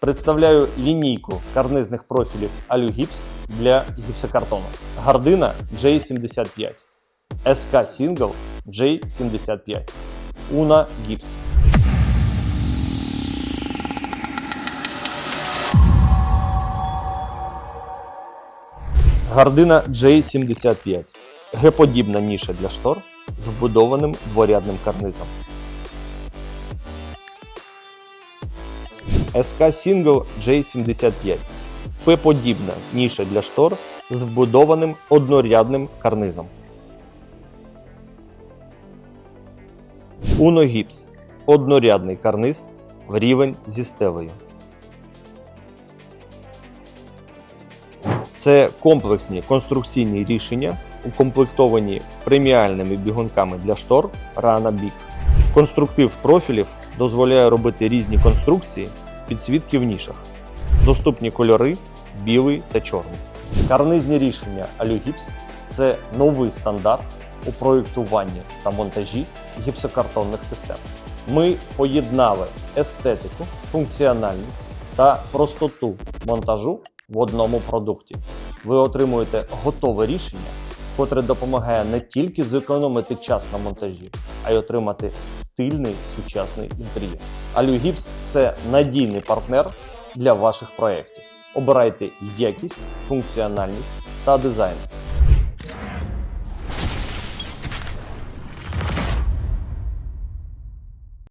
Представляю лінійку карнизних профілів Алюгіпс для гіпсокартону. Гардина J75, SK Single J75, Una Гіпс. Гардина J75. Г-подібна ніша для штор з вбудованим дворядним карнизом. SK Single J75. П-подібна ніша для штор з вбудованим однорядним карнизом. Uno Gips. Однорядний карниз в рівень зі стелею. Це комплексні конструкційні рішення, укомплектовані преміальними бігунками для штор Rana Big. Конструктив профілів дозволяє робити різні конструкції підсвітки в нішах. Доступні кольори білий та чорний. Карнизні рішення Алюгіпс це новий стандарт у проєктуванні та монтажі гіпсокартонних систем. Ми поєднали естетику, функціональність та простоту монтажу в одному продукті. Ви отримуєте готове рішення, котре допомагає не тільки зекономити час на монтажі, а й отримати стильний сучасний інтер'єр. Алюгіпс це надійний партнер для ваших проєктів. Обирайте якість, функціональність та дизайн.